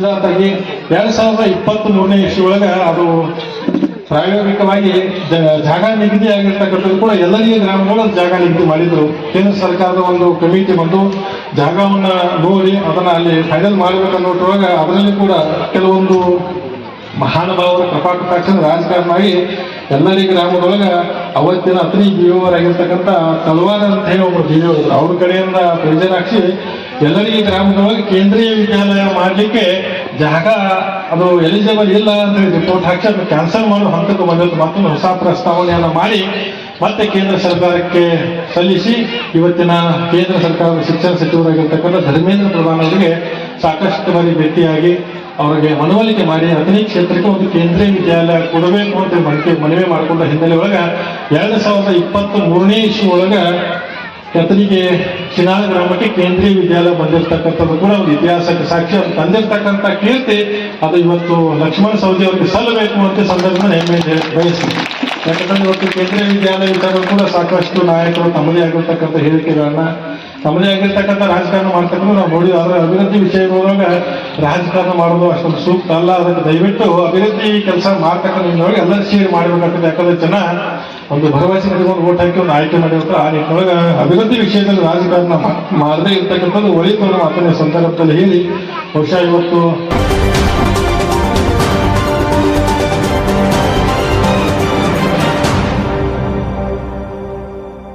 ಎರಡ್ ಸಾವಿರದ ಇಪ್ಪತ್ತ್ ಮೂರನೇ ಇಸ್ವಿ ಒಳಗ ಅದು ಪ್ರಾಯೋಗಿಕವಾಗಿ ಜಾಗ ನಿಗದಿ ಆಗಿರ್ತಕ್ಕಂಥದ್ದು ಕೂಡ ಎಲ್ಲರಿಗೆ ಗ್ರಾಮಗಳ ಜಾಗ ನಿಗದಿ ಮಾಡಿದ್ರು. ಕೇಂದ್ರ ಸರ್ಕಾರದ ಒಂದು ಕಮಿಟಿ ಬಂದು ಜಾಗವನ್ನ ನೋಡಿ ಅದನ್ನ ಅಲ್ಲಿ ಫೈನಲ್ ಮಾಡ್ಬೇಕನ್ನೋಟ್ರೊಳಗ ಅದರಲ್ಲಿ ಕೂಡ ಕೆಲವೊಂದು ಮಹಾನುಭಾವರ ರಾಜಕಾರಣ ರಾಜಕಾರಣವಾಗಿ ಎಲ್ಲರಿ ಗ್ರಾಮದೊಳಗ ಅವತ್ತಿನ ಅತ್ರಿ ಜೀವರಾಗಿರ್ತಕ್ಕಂಥ ತಲವಾರ ಅಂತ ಹೇಳಿ ಒಬ್ಬರು ಜೀವ ಅವ್ರ ಕಡೆಯಿಂದ ಪ್ರಯೋಜನ ಹಾಕಿ ಎಲ್ಲರಿಗೆ ಗ್ರಾಮದೊಳಗೆ ಕೇಂದ್ರೀಯ ವಿದ್ಯಾಲಯ ಮಾಡಲಿಕ್ಕೆ ಜಾಗ ಅದು ಎಲಿಜಿಬಲ್ ಇಲ್ಲ ಅಂತ ರಿಪೋರ್ಟ್ ಹಾಕಿ ಕ್ಯಾನ್ಸಲ್ ಮಾಡೋ ಹಂತಕ್ಕೆ ಬಂದಿತ್ತು ಮತ್ತೊಂದು ಹೊಸ ಪ್ರಸ್ತಾವನೆಯನ್ನು ಮಾಡಿ ಮತ್ತೆ ಕೇಂದ್ರ ಸರ್ಕಾರಕ್ಕೆ ಸಲ್ಲಿಸಿ ಇವತ್ತಿನ ಕೇಂದ್ರ ಸರ್ಕಾರದ ಶಿಕ್ಷಣ ಸಚಿವರಾಗಿರ್ತಕ್ಕಂಥ ಧರ್ಮೇಂದ್ರ ಪ್ರಧಾನ್ ಅವರಿಗೆ ಸಾಕಷ್ಟು ಬಾರಿ ಭೇಟಿಯಾಗಿ ಅವರಿಗೆ ಮನವೊಲಿಕೆ ಮಾಡಿ ಹದಿನೈದು ಕ್ಷೇತ್ರಕ್ಕೆ ಒಂದು ಕೇಂದ್ರೀಯ ವಿದ್ಯಾಲಯ ಕೊಡಬೇಕು ಅಂತ ಮನವಿ ಮನವಿ ಮಾಡಿಕೊಂಡ ಹಿನ್ನೆಲೆ ಒಳಗೆ ಎರಡು ಸಾವಿರದ ಇಪ್ಪತ್ತ್ ಮೂರನೇ ಇಸ್ವಿ ಒಳಗ ಕೆತ್ತನಿಗೆ ಚಿನಾಳ ಗ್ರಾಮಕ್ಕೆ ಕೇಂದ್ರೀಯ ವಿದ್ಯಾಲಯ ಬಂದಿರತಕ್ಕಂಥದ್ದು ಕೂಡ ಒಂದು ಇತಿಹಾಸಕ್ಕೆ ಸಾಕ್ಷಿ. ಅವ್ರು ತಂದಿರ್ತಕ್ಕಂಥ ಕೀರ್ತಿ, ಅದು ಇವತ್ತು ಲಕ್ಷ್ಮಣ ಸವದಿ ಅವರಿಗೆ ಸಲ್ಲಬೇಕು ಅಂತ ಸಂದರ್ಭ ಹೆಮ್ಮೆ ಬಯಸ್ತೀನಿ. ಯಾಕಂದ್ರೆ ಇವತ್ತು ಕೇಂದ್ರೀಯ ವಿದ್ಯಾಲಯ ವಿಚಾರ ಕೂಡ ಸಾಕಷ್ಟು ನಾಯಕರು ತಮ್ಮದೇ ಆಗಿರ್ತಕ್ಕಂಥ ಹೇಳಿಕೆಗಳನ್ನ, ತಮ್ಮದೇ ಆಗಿರ್ತಕ್ಕಂಥ ರಾಜಕಾರಣ ಮಾಡ್ತಕ್ಕಂಥ ನಾವು ನೋಡಿ. ಆದ್ರೆ ಅಭಿವೃದ್ಧಿ ವಿಷಯದೊಳಗ ರಾಜಕಾರಣ ಮಾಡೋದು ಅಷ್ಟೊಂದು ಸೂಕ್ತ ಅಲ್ಲ. ಅದಕ್ಕೆ ದಯವಿಟ್ಟು ಅಭಿವೃದ್ಧಿ ಕೆಲಸ ಮಾಡ್ತಕ್ಕಂಥ ಎಲ್ಲರೂ ಸೇರಿ ಮಾಡಬೇಕಾಗ್ತದೆ ಯಾಕಂದ್ರೆ ಜನ ಒಂದು ಭರವಸೆ ಕಟ್ಕೊಂಡು ಓಟ್ ಹಾಕಿ ಒಂದು ಆಯ್ಕೆ ಮಾಡಿರ್ತಾರೆ ಆ ನಿಟ್ಟಿನೊಳಗೆ ಅಭಿವೃದ್ಧಿ ವಿಷಯದಲ್ಲಿ ರಾಜಕಾರಣ ಮಾಡದೇ ಇರ್ತಕ್ಕಂಥದ್ದು ಒಳಿತು ಅನ್ನೋ ಮಾತನ್ನ ಸಂದರ್ಭದಲ್ಲಿ ಹೇಳಿ. ಬಹುಶಃ ಇವತ್ತು